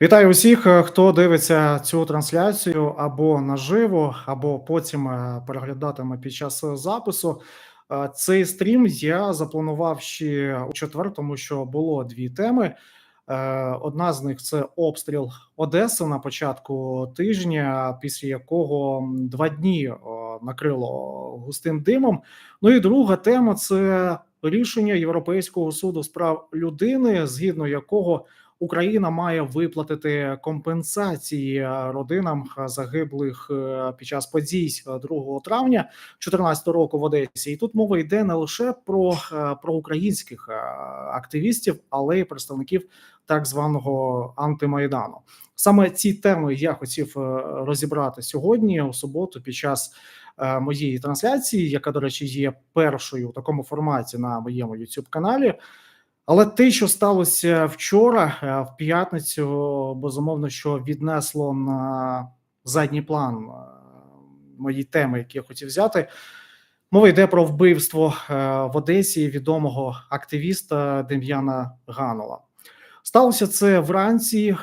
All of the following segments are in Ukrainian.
Вітаю усіх, е, хто дивиться цю трансляцію або наживо, або потім е, переглядатиме під час запису. Е, Цей стрім я запланував ще у четвер, тому що було дві теми. Одна з них це обстріл Одеси на початку тижня, після якого два дні накрило густим димом. Ну і друга тема це рішення Європейського суду з прав людини, згідно якого Україна має виплатити компенсації е, родинам е, загиблих е, під час подій е, 2 травня 2014 року в Одесі. І тут мова йде не лише про, про українських активістів, але й представників так званого антимайдану. Саме ці теми я хотів розібрати сьогодні у суботу під час моєї трансляції, яка, до речі, є першою в такому форматі на моєму youtube каналі. Але те, що сталося вчора, е, в п'ятницю, безумовно, що віднесло на задній план е, мої теми, які я хотів взяти. Мова йде про вбивство е, в Одесі відомого активіста Дем'яна Ганова. Сталося це вранці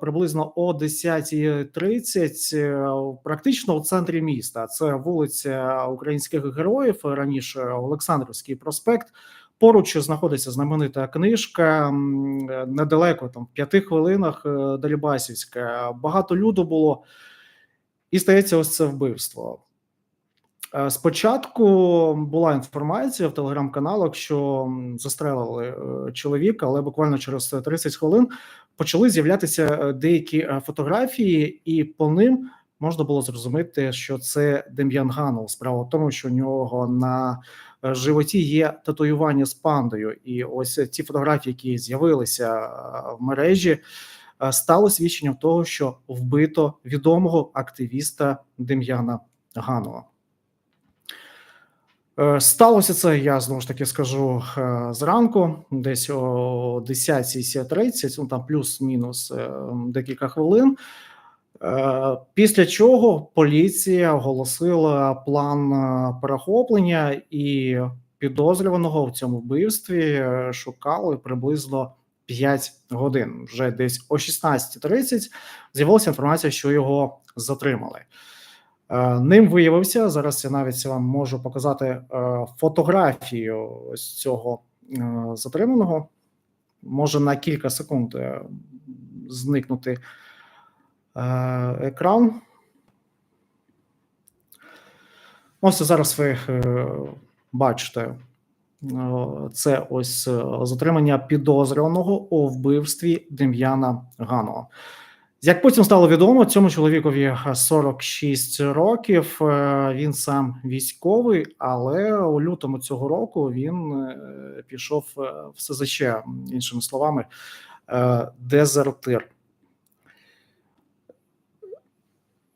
приблизно о 10.30, е, практично у центрі міста. Це вулиця українських героїв, раніше Олександрівський проспект. Поруч знаходиться знаменита книжка недалеко, там в п'яти хвилинах е, Дерибасівська. Багато люду було, і стається ось це вбивство. Е, Спочатку була інформація в телеграм-каналах, що застрелили е, чоловіка, але буквально через 30 хвилин почали з'являтися деякі фотографії, і по ним можна було зрозуміти, що це Дем'ян Ганов. Справа в тому, що у нього на животі є татуювання з пандою, і ось ці фотографії, які з'явилися е, в мережі, е, стало свідченням того, що вбито відомого активіста Дем'яна Ганова. Е, Сталося це, я знову ж таки скажу е, зранку, десь о 10.30, ну там плюс-мінус е, декілька хвилин. Е, Після чого поліція оголосила план е, перехоплення і підозрюваного в цьому вбивстві е, шукали приблизно 5 годин. Вже десь о 16.30 з'явилася інформація, що його затримали. Ним виявився зараз. Я навіть вам можу показати фотографію ось цього затриманого. Може на кілька секунд зникнути екран. Ось зараз ви е, бачите. е, Це ось е, затримання підозрюваного у вбивстві Дем'яна Ганова. Як потім стало відомо, цьому чоловікові 46 років. е, Він сам військовий, але у лютому цього року він е, пішов е, в СЗЧ, іншими словами, е, дезертир.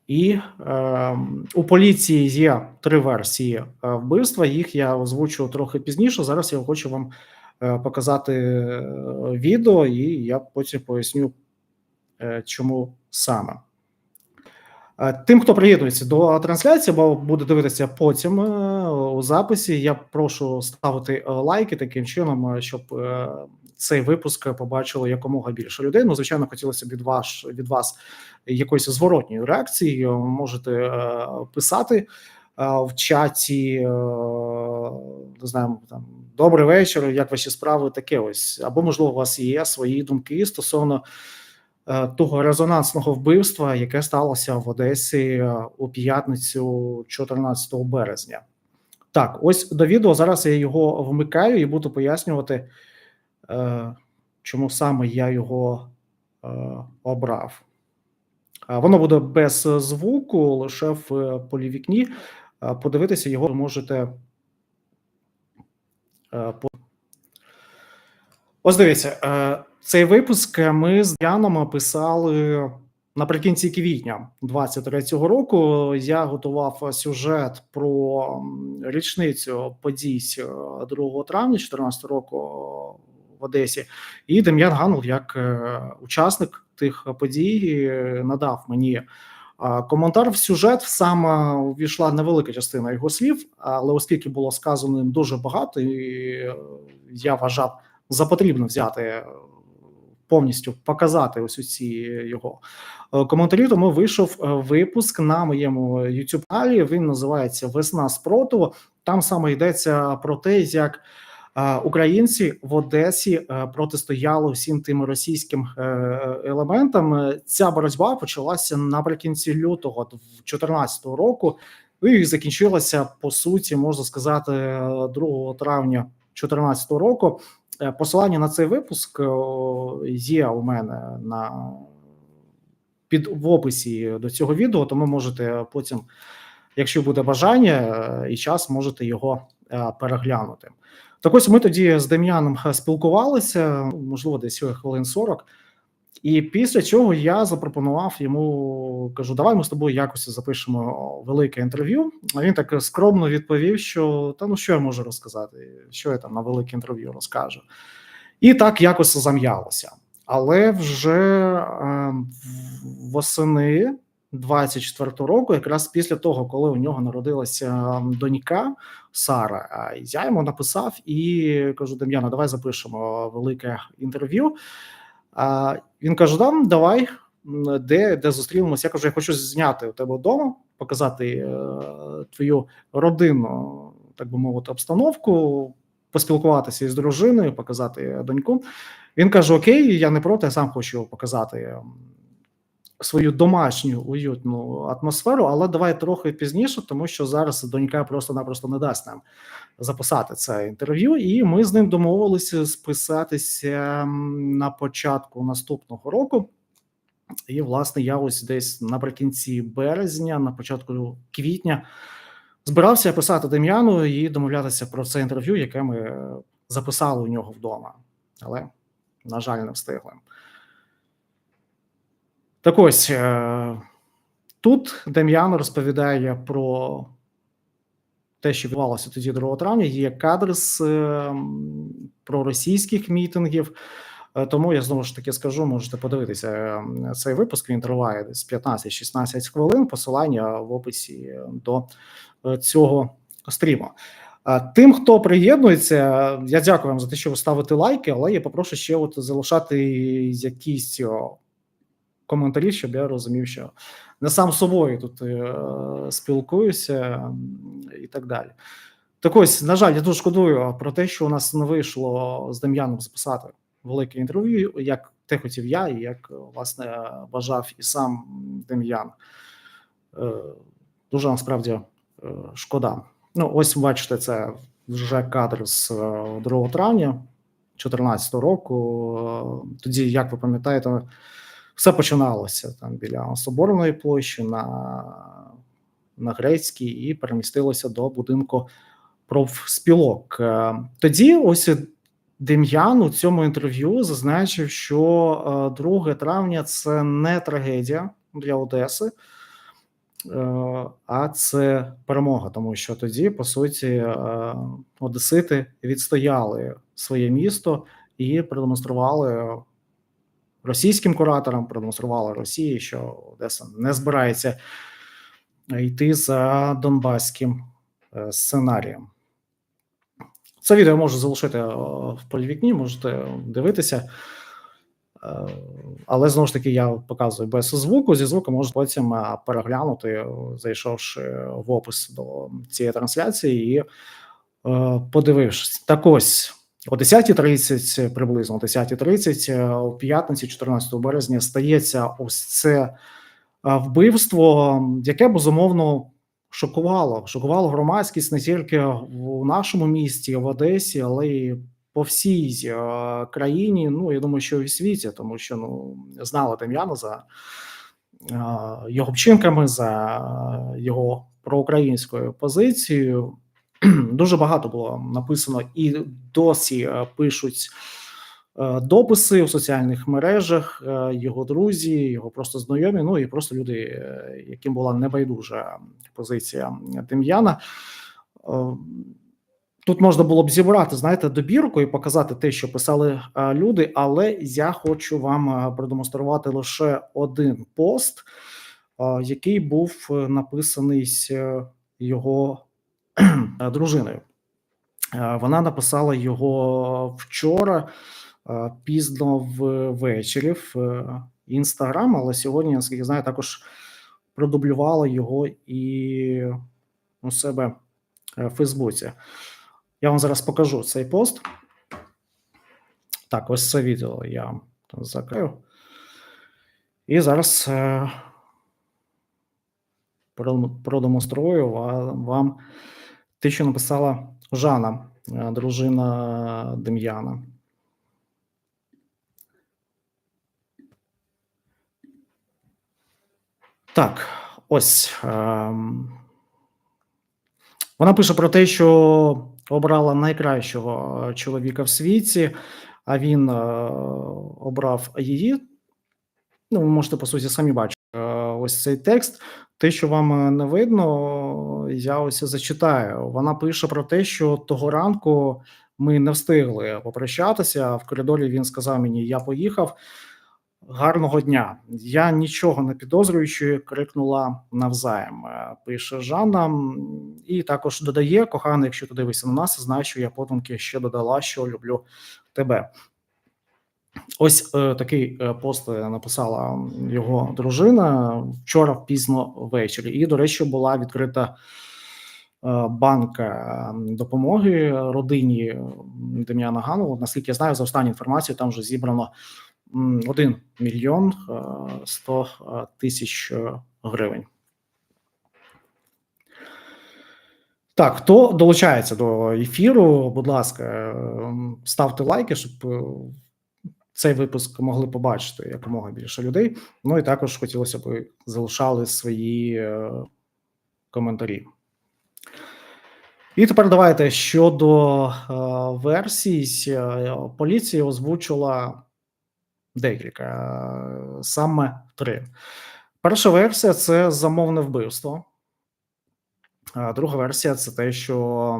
І е, у поліції є три версії е, вбивства. Їх я озвучу трохи пізніше. Зараз я хочу вам е, показати е, відео, і я потім поясню, чому саме. Тим, хто приєднується до трансляції, або буде дивитися потім у записі, я прошу ставити лайки таким чином, щоб цей випуск побачило якомога більше людей. Ну, звичайно, хотілося б від вас від вас якоїсь зворотньої реакції. Можете е, писати е, в чаті, е, не знаю, там добрий вечір, як ваші справи, таке ось. Або, можливо, у вас є свої думки стосовно е, того резонансного вбивства, яке сталося в Одесі у п'ятницю 14 березня. Так, ось до відео зараз я його вмикаю і буду пояснювати, чому саме я його е, обрав. Воно буде без звуку, лише в е, полівікні. Подивитися його ви можете. е, Ось дивіться, е, цей випуск ми з Яном писали наприкінці квітня 23-го року. Я готував сюжет про річницю подій е, 2 травня 2014 року Одесі. І Дем'ян Ганул, як е, учасник тих подій, е, надав мені коментар в сюжет. Сам е, увійшла невелика частина його слів, але оскільки було сказано ним дуже багато, і е, я вважав за потрібно взяти е, повністю показати ось ці його е, коментарі. Тому вийшов е, випуск на моєму youtube каналі. Він називається Весна спротиву. Там саме йдеться про те, як е, українці в Одесі е, протистояли всім тим російським е, елементам. Е, Ця боротьба почалася наприкінці лютого 2014 року. І закінчилася по суті, можна сказати, 2 травня 2014 року. Посилання на цей випуск є у мене на під в описі до цього відео, тому можете потім, якщо буде бажання і час, можете його переглянути. Так ось ми тоді з Дем'яном е, спілкувалися, можливо, десь хвилин 40. І після чого я запропонував йому, кажу, давай ми з тобою якось запишемо велике інтерв'ю. А він так скромно відповів, що та ну що я можу розказати, що я там на велике інтерв'ю розкажу. І так якось зам'ялося. Але вже е, восени 24 року, якраз після того, коли у нього народилася донька Сара, я йому написав і кажу: Дем'яна, давай запишемо велике інтерв'ю. Він каже: да, давай, де, де зустрінемося. Я кажу, я хочу зняти у тебе вдома, показати е, твою родинну, так би мовити, обстановку, поспілкуватися із дружиною, показати доньку. Він каже: Окей, я не проти, я сам хочу показати свою домашню уютну атмосферу, але давай трохи пізніше, тому що зараз донька просто-напросто не дасть нам записати це інтерв'ю, і ми з ним домовилися списатися на початку наступного року. І, власне, я ось десь наприкінці березня, на початку квітня, збирався писати Дем'яну і домовлятися про це інтерв'ю, яке ми записали у нього вдома. Але, на жаль, не встигли. Так ось е, тут Дем'ян розповідає про те, що відбувалося тоді 2 травня. Є кадри з е, проросійських мітингів. Е, Тому я знову ж таки скажу, можете подивитися цей випуск. Він триває десь 15-16 хвилин. Посилання в описі до цього стріму. Тим, хто приєднується, я дякую вам за те, що ви ставите лайки, але я попрошу ще от залишати якісь коментарі, щоб я розумів, що не сам собою тут е, спілкуюся і так далі. Так ось, на жаль, я дуже шкодую про те, що у нас не вийшло з Дем'яном записати велике інтерв'ю, як те хотів я, і як власне бажав і сам Дем'ян. Е, Дуже насправді е, шкода. Ну, ось бачите, це вже кадр з е, 2 травня 2014 року. Е, Тоді, як ви пам'ятаєте, все починалося там біля Соборної площі на, на Грецькій і перемістилося до будинку профспілок. Е, Тоді ось Дем'ян у цьому інтерв'ю зазначив, що е, 2 травня це не трагедія для Одеси, е, а це перемога, тому що тоді, по суті, е, Одесити відстояли своє місто і продемонстрували російським кураторам, продемонстрували Росії, що Одеса не збирається йти за Донбаським е, сценарієм. Це відео можу залишити е, в полі вікні, можете дивитися. Е, Але знову ж таки, я показую без звуку. Зі звуку можете потім переглянути, зайшовши в опис до цієї трансляції і подивившись. Так ось. О 10.30, приблизно о 10.30, е, у п'ятниці, 14 березня, стається ось це е, вбивство, яке безумовно шокувало. Шокувало громадськість не тільки в нашому місті, в Одесі, але й по всій е, країні. Ну я думаю, що і в світі, тому що ну знали Дем'яна за е, його вчинками, за його проукраїнською позицією. Дуже багато було написано і досі е, пишуть е, дописи у соціальних мережах, е, його друзі, його просто знайомі. Ну і просто люди, яким була небайдужа позиція Дем'яна. Тут можна було б зібрати, знаєте, добірку і показати те, що писали люди, але я хочу вам продемонструвати лише один пост, який був написаний його дружиною. Е, Вона написала його вчора е, пізно ввечері в е, Інстаграм, але сьогодні, наскільки знаю, також продублювала його і у себе е, в Фейсбуці. Я вам зараз покажу цей пост. Так, ось це відео я закрию. І зараз е, продемонструю ва- вам те, що написала Жана, е, дружина Дем'яна. Так, ось. ем, Вона пише про те, що обрала найкращого е, чоловіка в світі, а він е, обрав її. Ну, ви можете, по суті, самі бачити ось цей текст. Те, що вам е, не видно, я ось зачитаю. Вона пише про те, що того ранку ми не встигли попрощатися. В коридорі він сказав мені: Я поїхав. Гарного дня. Я нічого не підозрюючи, крикнула навзаєм. е, Пише Жанна. І також додає: коханий, якщо ти дивишся на нас, знай, що я подумки ще додала, що люблю тебе. Ось е, такий е, пост е, написала його дружина вчора пізно ввечері. І, до речі, була відкрита банк е, допомоги родині Дем'яна Ганова. Наскільки я знаю, за останню інформацію там вже зібрано 1 мільйон е, 100 е, тисяч гривень. Так, хто долучається до ефіру, будь ласка, ставте лайки, щоб цей випуск могли побачити якомога більше людей. Ну і також хотілося б залишали свої е, коментарі. І тепер давайте щодо е, версій. Е, Поліція озвучила декілька, саме три. Перша версія це замовне вбивство. Друга версія це те, що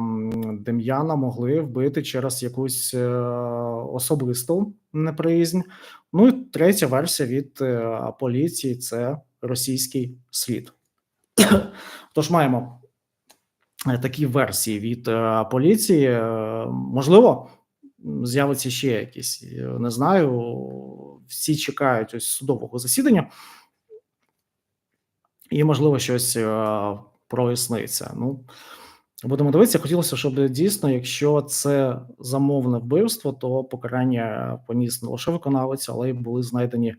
Дем'яна могли вбити через якусь е, особисту неприязнь. Ну і третя версія від е, поліції це російський слід. Тож маємо е, такі версії від поліції. Можливо, з'явиться ще якісь. Не знаю. Всі чекають ось судового засідання, і можливо щось проясниться. Ну будемо дивитися. Хотілося, щоб дійсно, якщо це замовне вбивство, то покарання поніс не лише виконавець, але й були знайдені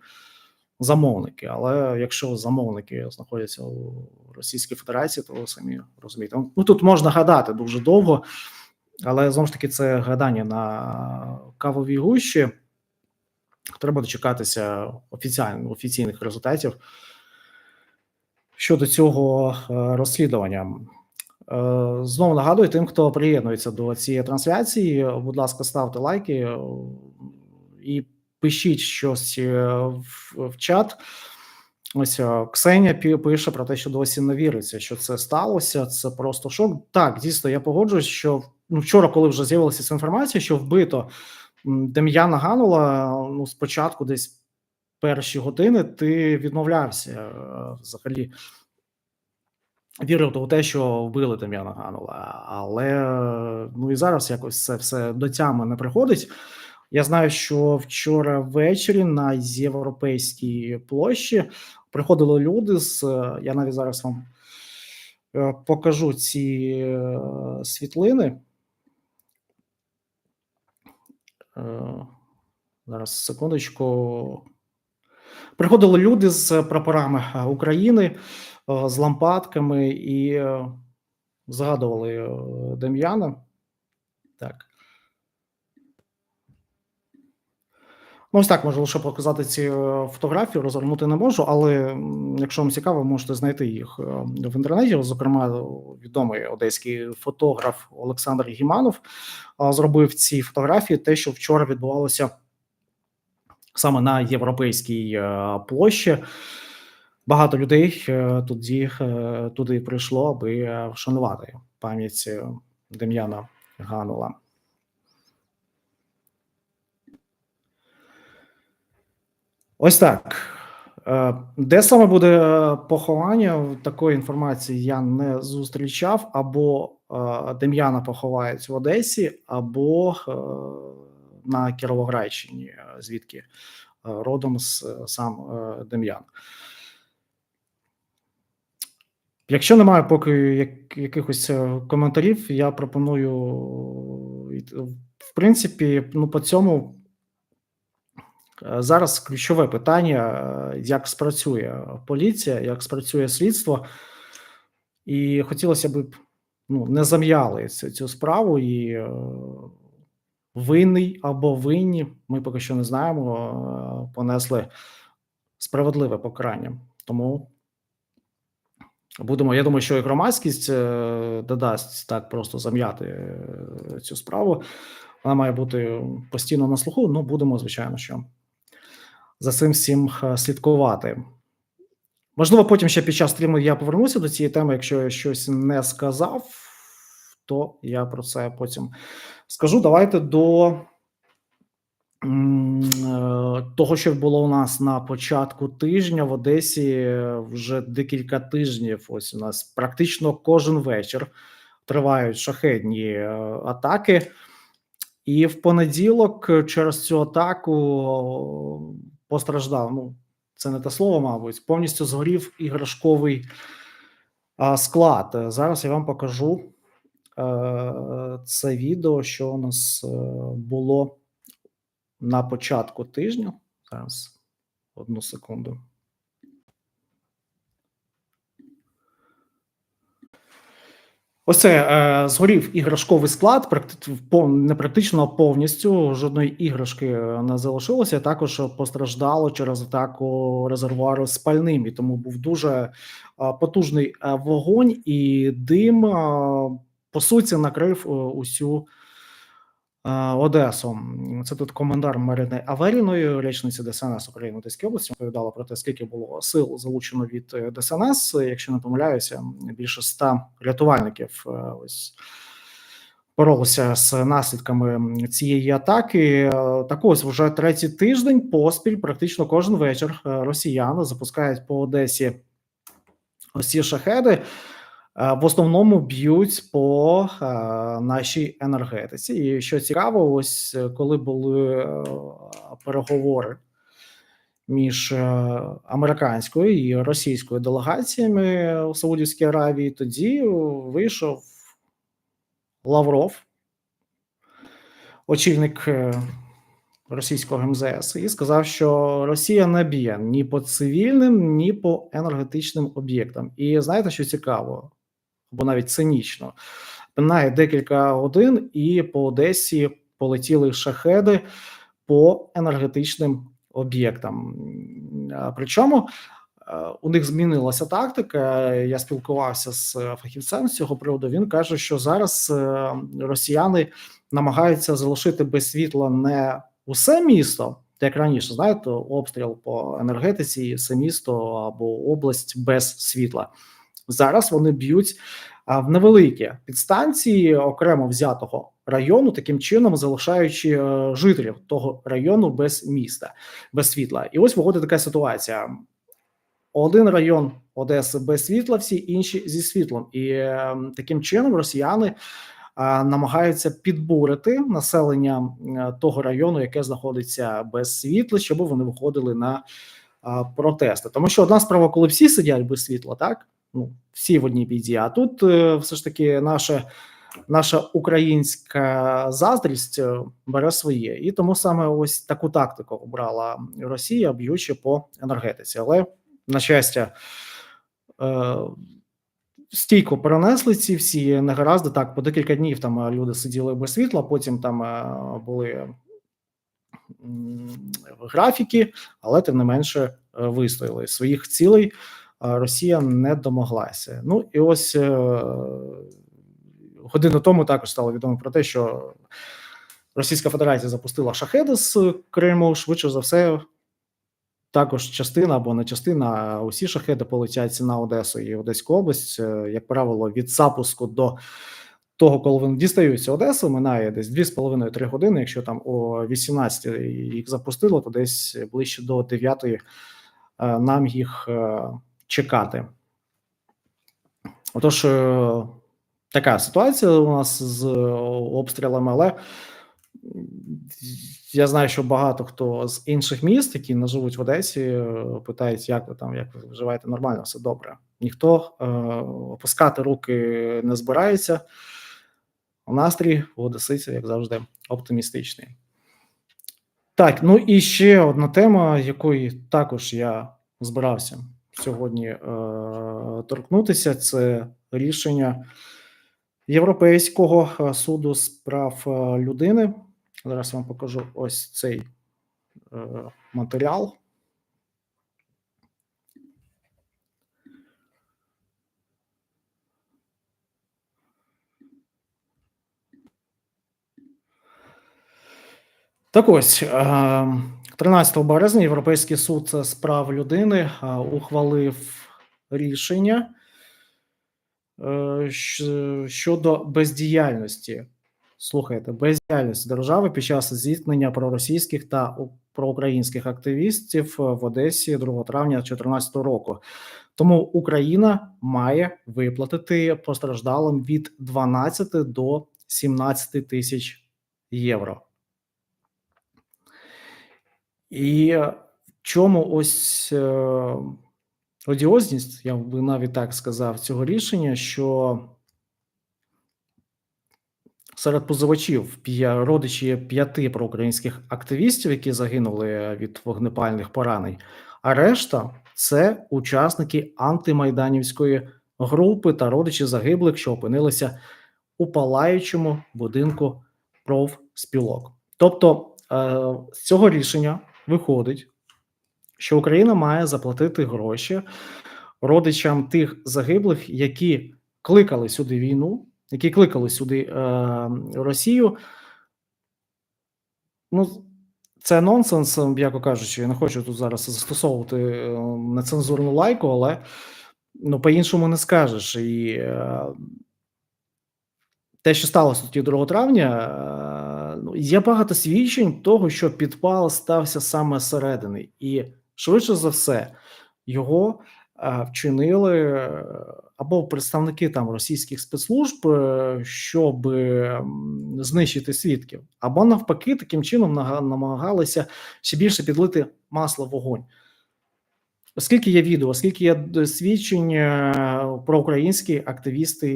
замовники. Але якщо замовники знаходяться у Російській Федерації, то ви самі розумієте. Ну тут можна гадати дуже довго, але знову ж таки це гадання на кавовій гущі. Треба дочекатися офіційних результатів щодо цього е, розслідування. Е, Знову нагадую тим, хто приєднується до цієї трансляції. Будь ласка, ставте лайки е, і пишіть щось в, чат. Ось Ксенія пише про те, що досі не віриться, що це сталося. Це просто шок. Так, дійсно, я погоджуюсь, що ну, вчора, коли вже з'явилася ця інформація, що вбито Дем'яна Ганула, ну спочатку десь перші години ти відмовлявся е, взагалі. Вірив у те, що вбили Дем'яна Ганула, але ну і зараз якось це все до тями не приходить. Я знаю, що вчора ввечері на європейській площі приходили люди з. е, Я навіть зараз вам е, покажу ці світлини. Зараз секундочку. Приходили люди з прапорами е, України, е, з лампадками і е, згадували Дем'яна. Так. Ну, ось так можу лише показати ці фотографії, розгорнути не можу, але якщо вам цікаво, можете знайти їх в інтернеті. Зокрема, відомий одеський фотограф Олександр Гіманов зробив ці фотографії, те, що вчора відбувалося саме на європейській е, площі. Багато людей е, тоді е, туди прийшло, аби вшанувати пам'ять Дем'яна Ганула. Ось так. Де саме буде поховання? Такої інформації я не зустрічав. Або Дем'яна поховають в Одесі, або на Кіровоградщині, е, звідки е, родом е, сам Дем'ян. Якщо немає поки якихось коментарів, я пропоную в принципі, ну по цьому зараз ключове питання: як спрацює поліція, як спрацює слідство, і хотілося б ну, не зам'яли цю, справу і винний або винні, ми поки що не знаємо, е, понесли справедливе покарання. Тому будемо. Я думаю, що і громадськість е, додасть так просто зам'яти е, цю справу. Вона має бути постійно на слуху. Ну, будемо, звичайно, що за цим всім слідкувати. Можливо, потім ще під час стріму я повернуся до цієї теми. Якщо я щось не сказав, то я про це потім скажу. Давайте до е, того, що було у нас на початку тижня в Одесі вже декілька тижнів. Ось у нас практично кожен вечір тривають шахедні е, атаки. І в понеділок через цю атаку постраждав. Ну, це не те слово, мабуть, повністю згорів іграшковий склад. Зараз я вам покажу це відео, що у нас е, було на початку тижня. Зараз одну секунду. Ось це е, згорів іграшковий склад, практи- не практично повністю жодної іграшки е, не залишилося. Також постраждало через атаку резервуару з пальним, і тому був дуже е, потужний е, вогонь і дим. е, по суті, накрив е, усю е, Одесу. Це тут комендар Марини Аверіної, речниці ДСНС України Одеської області, розповідала про те, скільки було сил залучено від е, ДСНС. Якщо не помиляюся, більше ста рятувальників ось боролися з наслідками цієї атаки. Так ось вже третій тиждень поспіль, практично кожен вечір росіяни запускають по Одесі ось ці шахеди. Е, В основному б'ють по е, нашій енергетиці. І що цікаво, ось е, коли були переговори між американською і російською делегаціями у Саудівській Аравії, тоді вийшов Лавров, очільник російського МЗС, і сказав, що Росія не б'є ні по цивільним, ні по енергетичним об'єктам. І знаєте, що цікаво, або навіть цинічно, минає декілька годин, і по Одесі полетіли шахеди по енергетичним об'єктам. Причому у них змінилася тактика. Я спілкувався з фахівцем з цього приводу. Він каже, що зараз е, росіяни намагаються залишити без світла не усе місто, як раніше, знаєте, обстріл по енергетиці, все місто або область без світла. Зараз вони б'ють в невеликі підстанції окремо взятого району, таким чином залишаючи е, жителів того району без міста, без світла. І ось виходить така ситуація: один район Одеси без світла, всі інші зі світлом, і е, таким чином росіяни а, намагаються підбурити населення е, того району, яке знаходиться без світла, щоб вони виходили на а, протести. Тому що одна справа, коли всі сидять без світла, так ну всі в одній біді. А тут е, все ж таки наша, наша українська заздрість е, бере своє, і тому саме ось таку тактику обрала Росія, б'ючи по енергетиці. Але на щастя. Е, стійко перенесли ці всі негаразди. Так, по декілька днів там люди сиділи без світла, потім там були графіки, але тим не менше вистояли. Своїх цілей Росія не домоглася. Ну і ось е, годину тому також стало відомо про те, що Російська Федерація запустила шахеди з Криму. Швидше за все, також частина або не частина, а усі шахеди полетять на Одесу і Одеську область. Е, Як правило, від запуску до того, коли вони дістаються Одеси, минає десь 2,5-3 години. Якщо там о 18 їх запустило, то десь ближче до 9 е, нам їх чекати. Отож, е, така ситуація у нас з е, обстрілами, але Я знаю, що багато хто з інших міст, які не живуть в Одесі, е, питають, як ви там, як ви вживаєте нормально, все добре. Ніхто е, опускати руки не збирається. Настрій у одеситів, як завжди, оптимістичний. Так, ну і ще одна тема, якої також я збирався сьогодні е, торкнутися, це рішення Європейського е, суду з прав е, людини. Зараз вам покажу ось цей е, матеріал. Так ось, е, 13 березня Європейський суд з прав людини ухвалив рішення е, щодо бездіяльності. Слухайте, бездіяльності держави під час зіткнення проросійських та проукраїнських активістів в Одесі 2 травня 2014 року. Тому Україна має виплатити постраждалим від 12 до 17 тисяч євро. І в чому ось е, одіозність, я би навіть так сказав, цього рішення, що серед позивачів родичі п'яти проукраїнських активістів, які загинули від вогнепальних поранень, а решта це учасники антимайданівської групи та родичі загиблих, що опинилися у палаючому будинку профспілок. Тобто е, з цього рішення виходить, що Україна має заплатити гроші родичам тих загиблих, які кликали сюди війну, які кликали сюди е, Росію. Ну, це нонсенс, м'яко кажучи. Я не хочу тут зараз застосовувати е, нецензурну лайку, але ну, по-іншому не скажеш. І е, те, що сталося тоді 2 травня, е, є багато свідчень того, що підпал стався саме зсередини, і швидше за все його е, вчинили е, або представники там російських спецслужб, е, щоб знищити свідків, або навпаки, таким чином намагалися ще більше підлити масло в вогонь. Оскільки є відео, оскільки є свідчень про українські активісти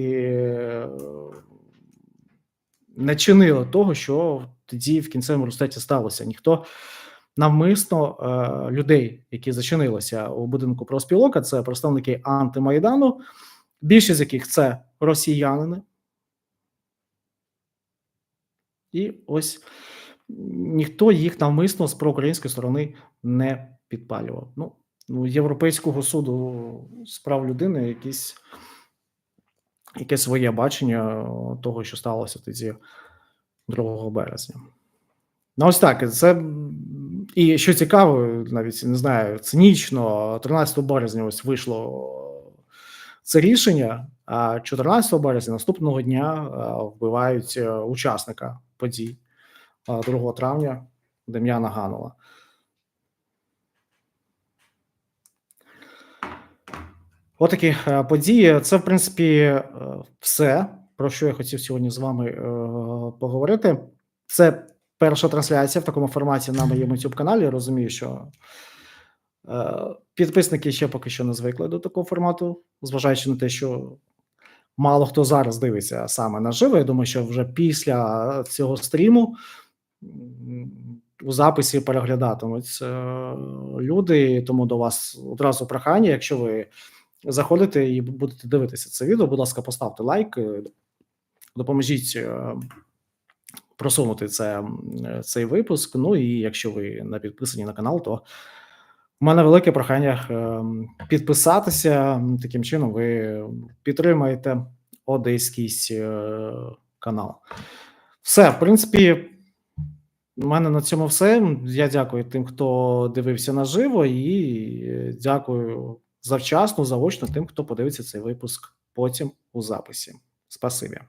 не чинили того, що тоді в кінцевому результаті сталося. Ніхто навмисно е, людей, які зачинилися у будинку профспілок, а це представники антимайдану, більшість з яких це росіянини. І ось ніхто їх навмисно з проукраїнської сторони не підпалював. Ну, ну Європейського суду з прав людини якісь яке своє бачення того, що сталося тоді 2 березня. Ну, ось так. Це і що цікаво, навіть не знаю, цинічно, 13 березня ось вийшло це рішення, а 14 березня наступного дня вбивають е, учасника подій 2 травня Дем'яна Ганова. Отакі е, події. Це, в принципі, е, все, про що я хотів сьогодні з вами е, поговорити. Це перша трансляція в такому форматі на моєму youtube каналі. Розумію, що підписники ще поки що не звикли до такого формату, зважаючи на те, що мало хто зараз дивиться саме наживо. Я думаю, що вже після цього стріму у записі переглядатимуть люди. Тому до вас одразу прохання, якщо ви заходите і будете дивитися це відео, будь ласка, поставте лайк, е, допоможіть е, просунути це, е, цей випуск. Ну і якщо ви не підписані на канал, то у мене велике прохання підписатися. Таким чином, ви підтримаєте одеський канал. Все, в принципі, у мене на цьому все. Я дякую тим, хто дивився наживо, і дякую завчасно, заочно тим, хто подивиться цей випуск потім у записі. Спасибі.